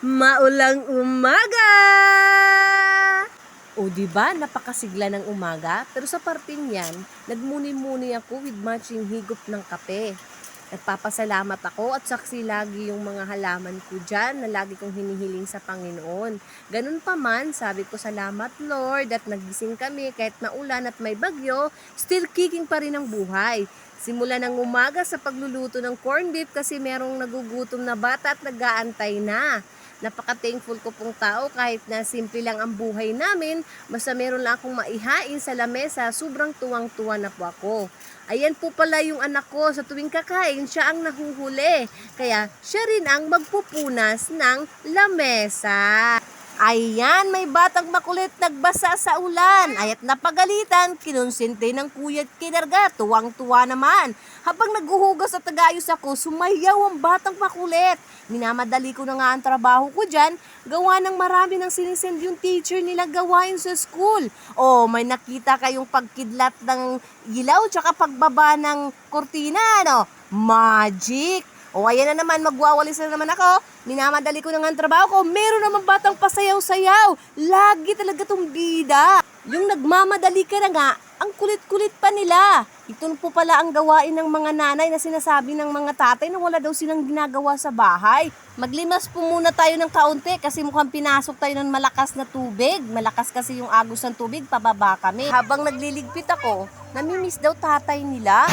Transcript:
maulang umaga! O di ba napakasigla ng umaga? Pero sa parting yan, nagmuni-muni ako with matching higop ng kape. Nagpapasalamat ako at saksi lagi yung mga halaman ko dyan na lagi kong hinihiling sa Panginoon. Ganun pa man, sabi ko salamat Lord at nagising kami kahit maulan at may bagyo, still kicking pa rin ang buhay. Simula ng umaga sa pagluluto ng corned beef kasi merong nagugutom na bata at nag-aantay na. Napaka-thankful ko pong tao kahit na simple lang ang buhay namin, basta meron lang akong maihain sa lamesa, sobrang tuwang-tuwa na po ako. Ayan po pala yung anak ko, sa tuwing kakain, siya ang nahuhuli. Kaya siya rin ang magpupunas ng lamesa. Ayan, may batang makulit nagbasa sa ulan. Ayat napagalitan, kinonsente ng kuya at kinarga. Tuwang-tuwa naman. Habang naghuhugas at tagayos ako, sumayaw ang batang makulit. Minamadali ko na nga ang trabaho ko dyan. Gawa ng marami ng sinisend yung teacher nila gawain sa school. O, may nakita kayong pagkidlat ng ilaw tsaka pagbaba ng kurtina, no? Magic! O ayan na naman, magwawalis na naman ako. Minamadali ko na nga ang trabaho ko. Meron naman batang pasayaw-sayaw. Lagi talaga tong bida. Yung nagmamadali ka na nga, ang kulit-kulit pa nila. Ito po pala ang gawain ng mga nanay na sinasabi ng mga tatay na wala daw silang ginagawa sa bahay. Maglimas po muna tayo ng kaunti kasi mukhang pinasok tayo ng malakas na tubig. Malakas kasi yung agos ng tubig, pababa kami. Habang nagliligpit ako, namimiss daw tatay nila.